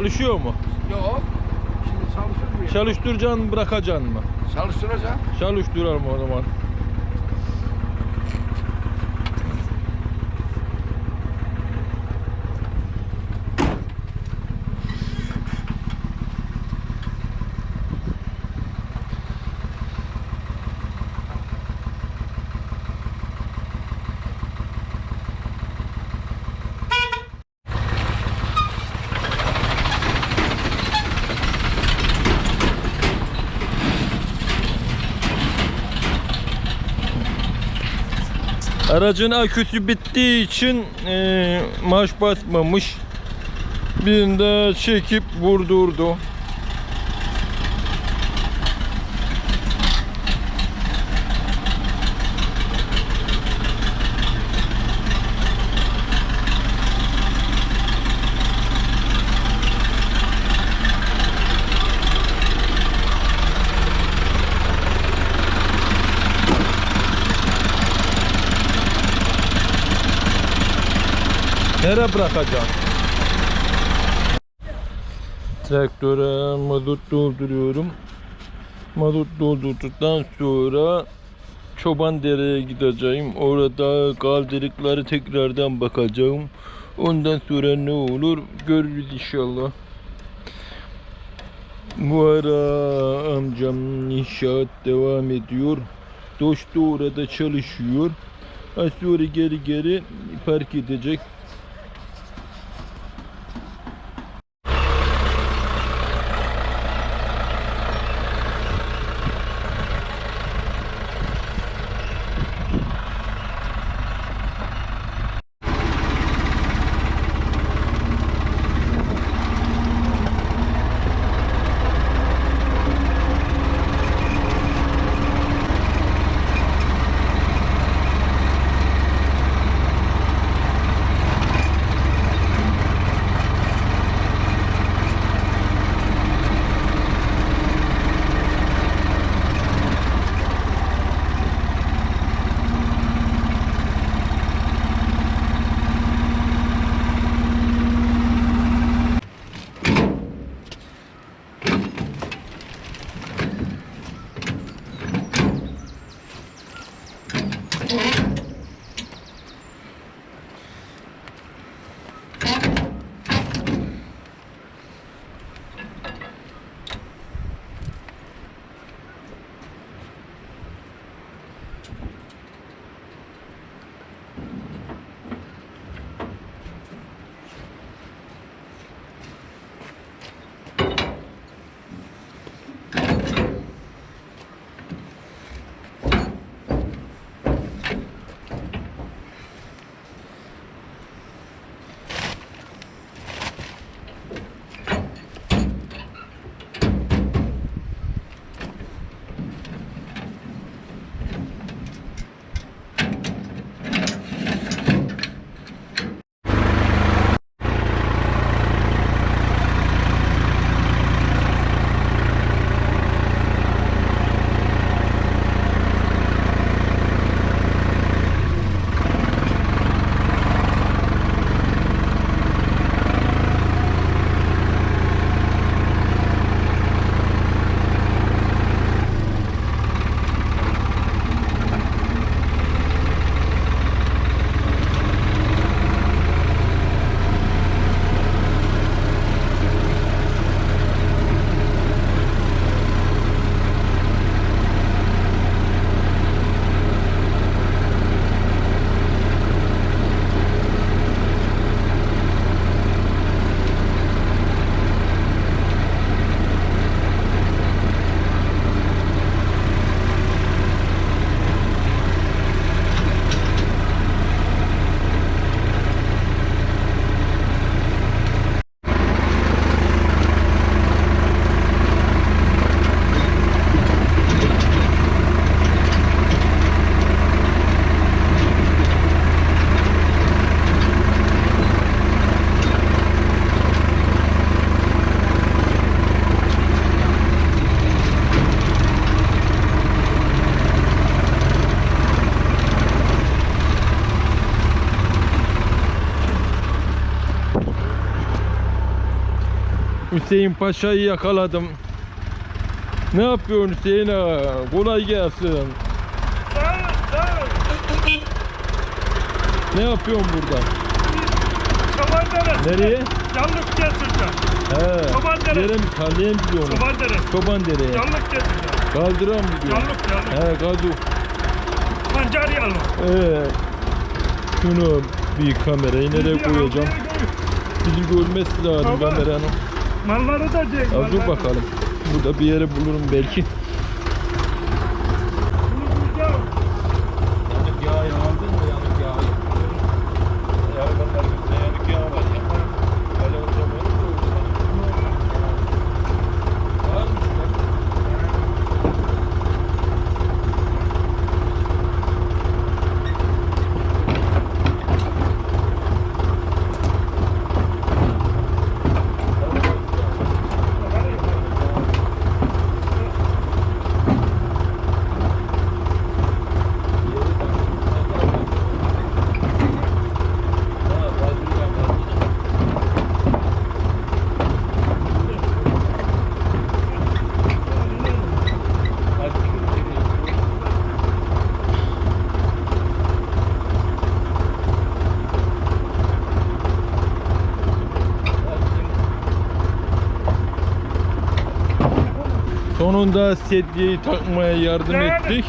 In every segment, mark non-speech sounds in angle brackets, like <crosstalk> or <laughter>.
Çalıştıracaksın? Çalışıyor mu? Yok. Şimdi çalışır mı? Çalıştıracaksın mı bırakacaksın mı? Çalıştıracağım. Çalıştıralım o zaman. Aracın aküsü bittiği için e, marş basmamış. Birinde çekip vurdurdu. Nereye bırakacağım? Traktöre mazot dolduruyorum. Mazot doldurduktan sonra Çoban Dere'ye gideceğim. Orada kaldırıkları tekrardan bakacağım. Ondan sonra ne olur görürüz inşallah. Bu ara amcam inşaat devam ediyor. Dost da orada çalışıyor. Az sonra geri geri park edecek. Hüseyin Paşa'yı yakaladım. Ne yapıyorsun Hüseyin ağa? Kolay gelsin. Ne yapıyorsun burada? Çoban deresi. Nereye? Yanlık getireceğim. He. Çoban deresi. Yere mi? Kaleye mi gidiyorsun? Çoban deresi. Çoban dereye. Yanlık getireceğim. Kaldıra mı gidiyorsun? Yanlık yanlık. He kaldır. Pancar yanlık. Ee, şunu bir kamerayı nereye koyacağım? Bizi görmesi lazım kameranın. Malları da çek. Ya dur bakalım. Burada bir yere bulurum belki. Bunu bulacağım. Yanık yağı aldın mı yanık yağı? Ya bakalım bizde yanık yağı var ya. Öyle uzamayalım da uzamayalım. Var mı? Sonunda sedyeyi takmaya yardım ettik.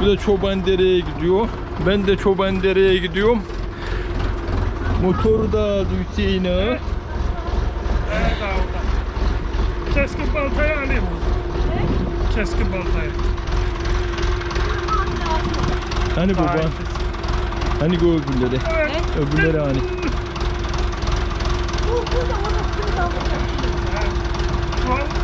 Bu da Çoban Dere'ye gidiyor. Ben de Çoban Dere'ye gidiyorum. Motoru da aldı Hüseyin ağa. Evet abi orada. Keskin baltayı alayım. Keskin baltayı. Hani baba? Hani öbürleri? Öbürleri hani? Şu an almıyor.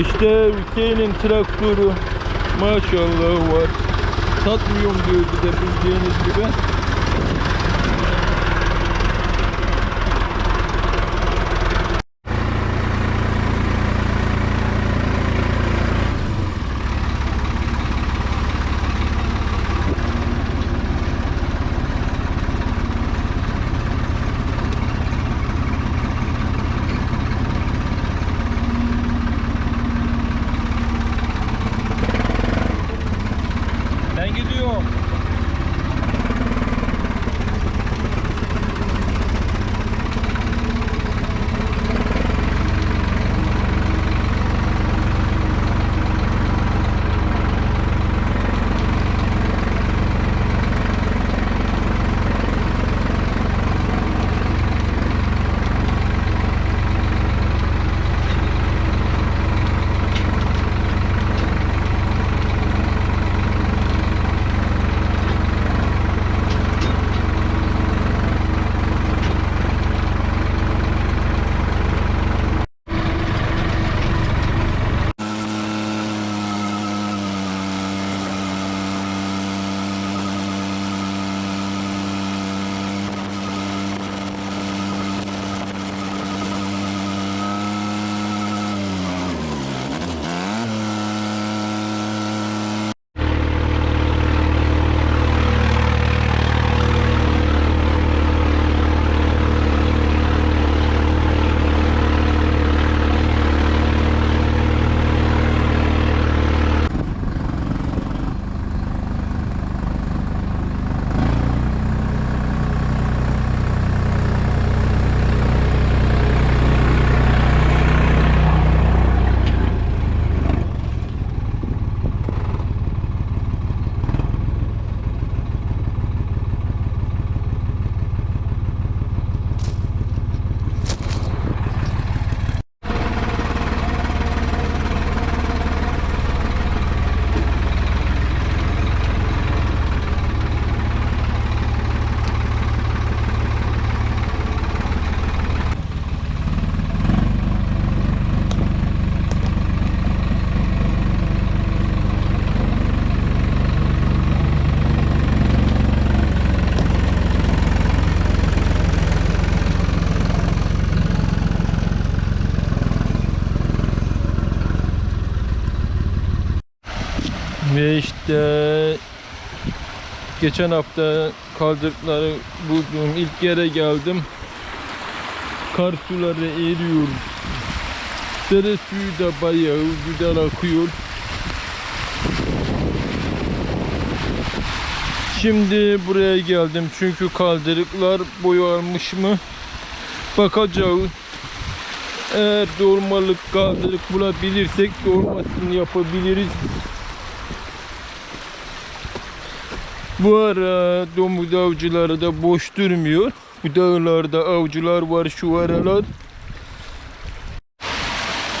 İşte Hüseyin'in traktörü maşallah var. Satmıyorum diyor bir de bildiğiniz gibi. Geçen hafta kaldırıkları bulduğum ilk yere geldim. Kar suları eriyor. Dere suyu da bayağı güzel akıyor. Şimdi buraya geldim çünkü kaldırıklar boyalmış mı bakacağız. Eğer doğurmalık kaldırık bulabilirsek doğurmasını yapabiliriz. Bu ara domuz avcıları da boş durmuyor. Bu dağlarda avcılar var şu aralar.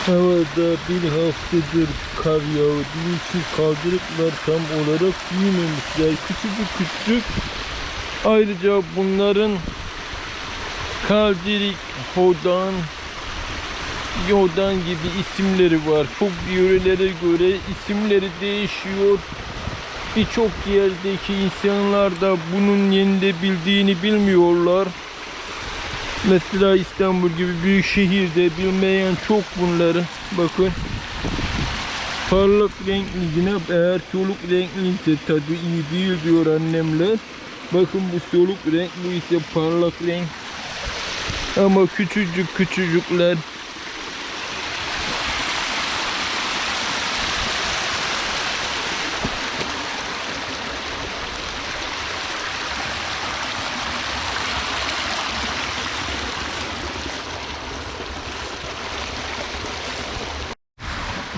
Havada bir haftadır kar yağdığı için kaldırıklar tam olarak büyümemişler. Küçücük küçük. Ayrıca bunların kaldirik, hodan, yodan gibi isimleri var. Çok yörelere göre isimleri değişiyor. Birçok yerdeki insanlar da bunun yenilebildiğini bilmiyorlar. Mesela İstanbul gibi büyük şehirde bilmeyen çok bunları. Bakın. Parlak renkli yine eğer soluk renkliyse tadı iyi değil diyor annemler. Bakın bu soluk renk bu ise parlak renk. Ama küçücük küçücükler.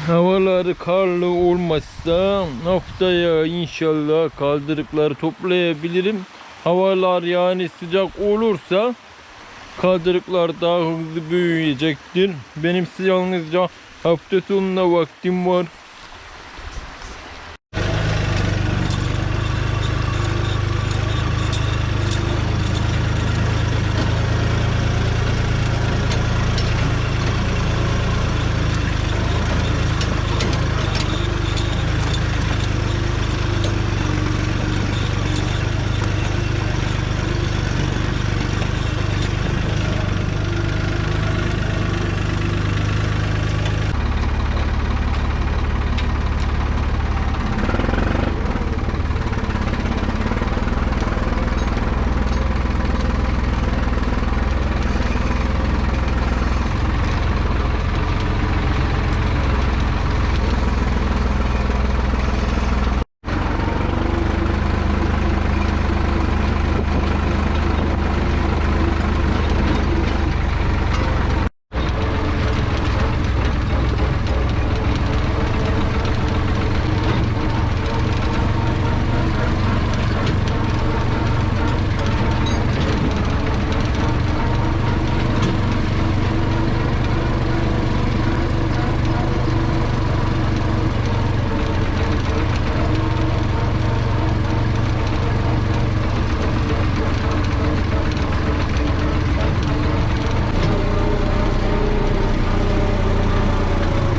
Havalar karlı olmazsa haftaya inşallah kaldırıkları toplayabilirim. Havalar yani sıcak olursa kaldırıklar daha hızlı büyüyecektir. Benim yalnızca hafta sonuna vaktim var.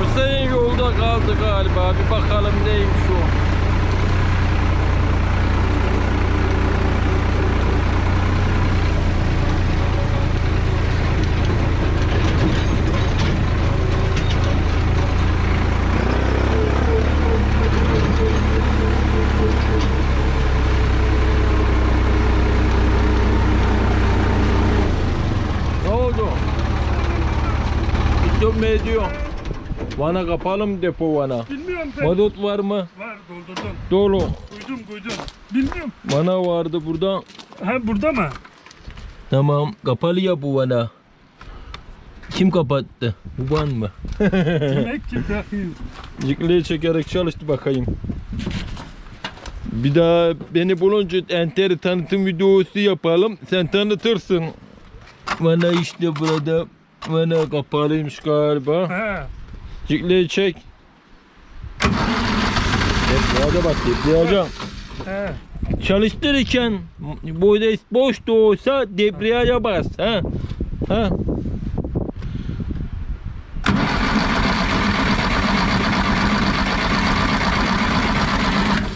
Hüseyin yolda kaldı galiba. Bir bakalım neymiş o. Ne oldu? Gittim mi ediyor? Vana kapalım depo vana. Bilmiyorum ben. Mazot var mı? Var doldurdum. Dolu. Koydum koydum. Bilmiyorum. Vana vardı burada. Ha burada mı? Tamam kapalı ya bu vana. Kim kapattı? Bu van mı? Demek ki bakayım. Cikleyi çekerek çalıştı bakayım. Bir daha beni bulunca enteri tanıtım videosu yapalım. Sen tanıtırsın. Vana işte burada. Vana kapalıymış galiba. Ha. Cikleyi çek. Debriyaja bak debriyaja. Ha. Çalıştırırken boyda boş da olsa debriyaja bas. Ha? Ha?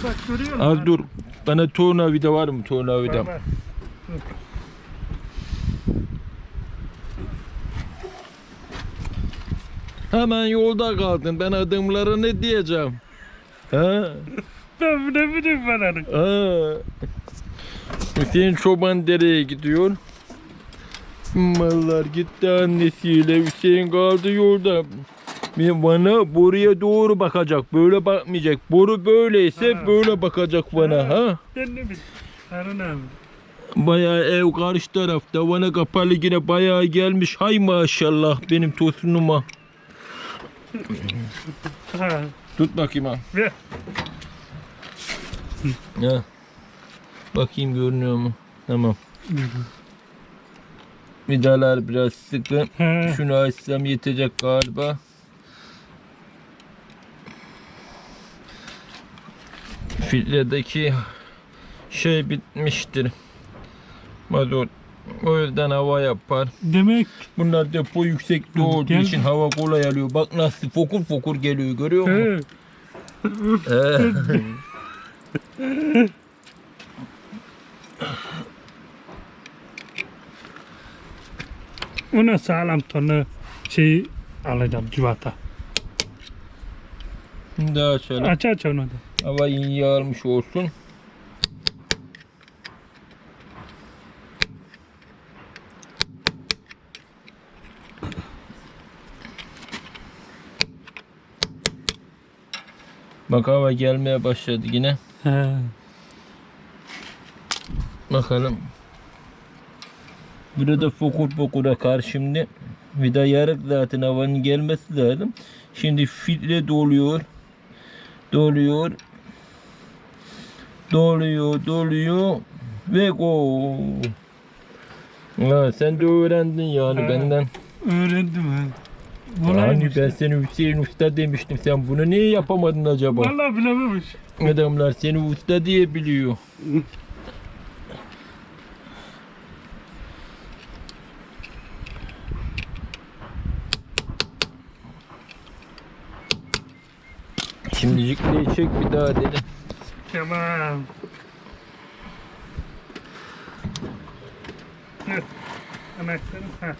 Bak görüyor musun? Az dur. Bana tornavida var mı tornavida? Var, var. Hemen yolda kaldın. Ben adımları ne diyeceğim? Ha? Ben ne bileyim ben onu. Aa. Hüseyin Çoban dereye gidiyor. Mallar gitti annesiyle. Hüseyin kaldı yolda. Bana boruya doğru bakacak. Böyle bakmayacak. Boru böyleyse Ha. böyle bakacak bana. Ha? Ben ne bileyim. Harun abi. Bayağı ev karşı tarafta. Bana kapalı yine bayağı gelmiş. Hay maşallah benim tosunuma. Tut bakayım ha. Ver. Ya. Bakayım görünüyor mu? Tamam. Vidalar biraz sıkı. Şunu açsam yetecek galiba. Filtredeki şey bitmiştir. Mazot. O yüzden hava yapar. Demek Bunlar depo yüksekte olduğu Gel. için hava kolay alıyor. Bak nasıl fokur fokur geliyor görüyor musun? he. Ee. Ona sağlam tonu şey alacağım civata. Daha açalım. Aç aç onu da. Hava iyi almış olsun. Bak hava gelmeye başladı yine. He. Bakalım. Burada fokur fokur akar şimdi. Vida yarık zaten havanın gelmesi lazım. Şimdi filtre doluyor. Doluyor. Doluyor, doluyor. Ve go. Ha, sen de öğrendin yani Ha. benden. Öğrendim Kolaymış. ben seni Hüseyin Usta demiştim. Sen bunu niye yapamadın acaba? Vallahi bilememiş. Adamlar seni usta diye biliyor. Şimdi yükleyi çek bir daha dene. Tamam. Anahtarım ha.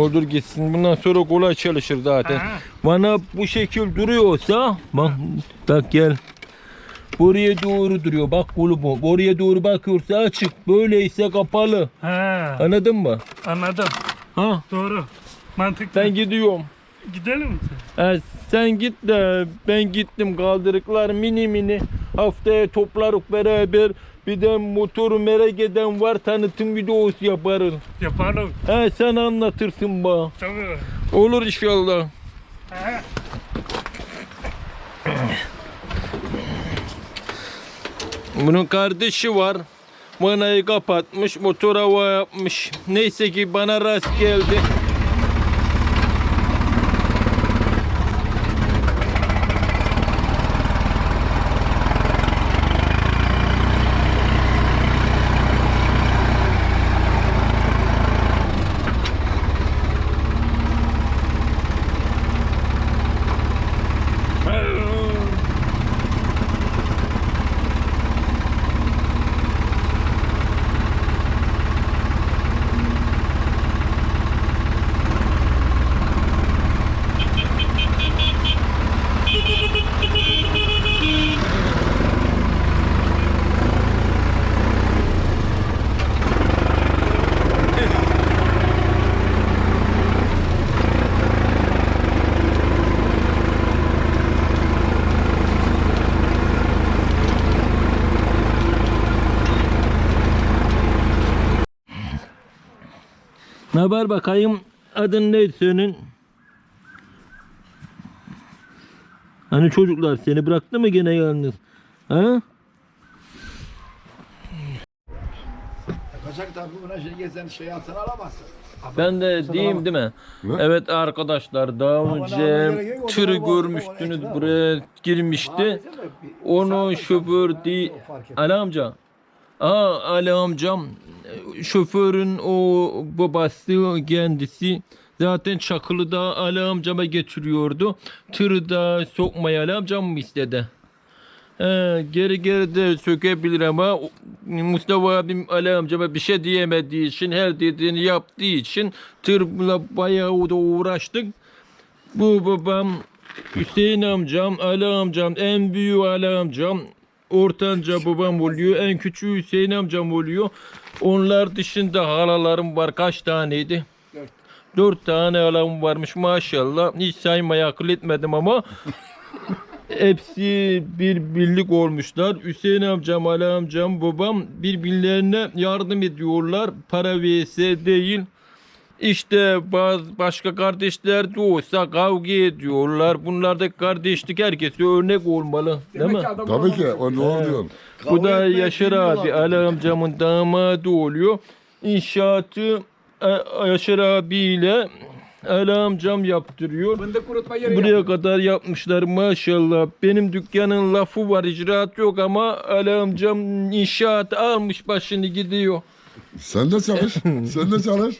Doldur gitsin. Bundan sonra kolay çalışır zaten. Ha. Bana bu şekil duruyorsa bak bak gel. Buraya doğru duruyor. Bak kolu bu. Oraya doğru bakıyorsa açık. Böyleyse kapalı. Ha. Anladın mı? Anladım. Ha? Doğru. Mantıklı. Ben gidiyorum. Gidelim mi? Sen git de ben gittim kaldırıklar mini mini haftaya toplarık beraber bir de motoru merak eden var tanıtım videosu yaparız. Yapalım. Ha, sen anlatırsın bana. Tabii. Olur inşallah. Ha. Bunun kardeşi var. Manayı kapatmış, motor hava yapmış. Neyse ki bana rast geldi. Haber bakayım? Adın ne senin? Hani çocuklar seni bıraktı mı gene yalnız? Ha? Kaçak tabi buna şey gelsen şey altına alamazsın. Ben de diyeyim değil mi? Evet arkadaşlar daha önce tırı görmüştünüz buraya girmişti. Onu şoför değil. Ali amca. Aa Ali amcam şoförün o babası kendisi zaten Çakılı'da Ali amcama getiriyordu. Tırı da sokmayı Ali amcam mı istedi? He, geri geri de sökebilir ama Mustafa abim Ali amcama bir şey diyemediği için her dediğini yaptığı için tırla bayağı da uğraştık. Bu babam Hüseyin amcam, Ali amcam, en büyüğü Ali amcam, ortanca babam oluyor, en küçüğü Hüseyin amcam oluyor. Onlar dışında halalarım var kaç taneydi? Dört. Dört tane halam varmış maşallah. Hiç saymaya akıl etmedim ama <laughs> hepsi bir birlik olmuşlar. Hüseyin amcam, Ali amcam, babam birbirlerine yardım ediyorlar. Para vs değil. İşte bazı başka kardeşler de olsa kavga ediyorlar. Bunlar da kardeşlik herkese örnek olmalı. Değil mi? Tabii ki o doğru diyorsun. Bu da Yaşar abi, Ali amcamın damadı oluyor. İnşaatı e, Yaşar abiyle Ali amcam yaptırıyor. Fındık kurutma yeri Buraya kadar yapmışlar maşallah. Benim dükkanın lafı var, icraat yok ama Ali amcam inşaat almış başını gidiyor. Sen de çalış. <laughs> Sen de çalış.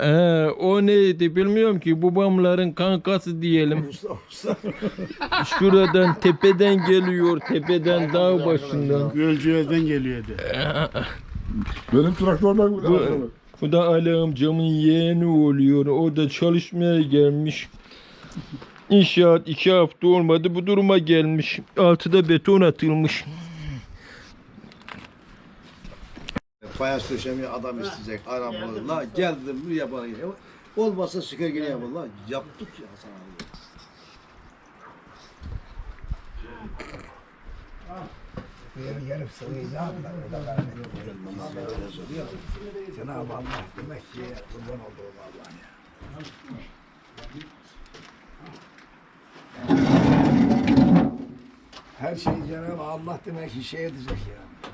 Ee, o neydi bilmiyorum ki babamların kankası diyelim. <laughs> Şuradan tepeden geliyor, tepeden dağ başından. Gölcüğüzden geliyordu. Benim traktörden Bu, bu da Ali amcamın yeğeni oluyor. O da çalışmaya gelmiş. İnşaat iki hafta olmadı bu duruma gelmiş. Altıda beton atılmış. Fayans döşemi adam isteyecek arabalı. La geldim bana gel. Olmazsa sükergeni yapalım. La yaptık ya Hasan abi. Yeri gelip sığıyacağım da o da vermiyor. Cenab-ı Allah demek ki kurban olduğum Allah ya. Her şey Cenab-ı Allah demek ki şey edecek ya.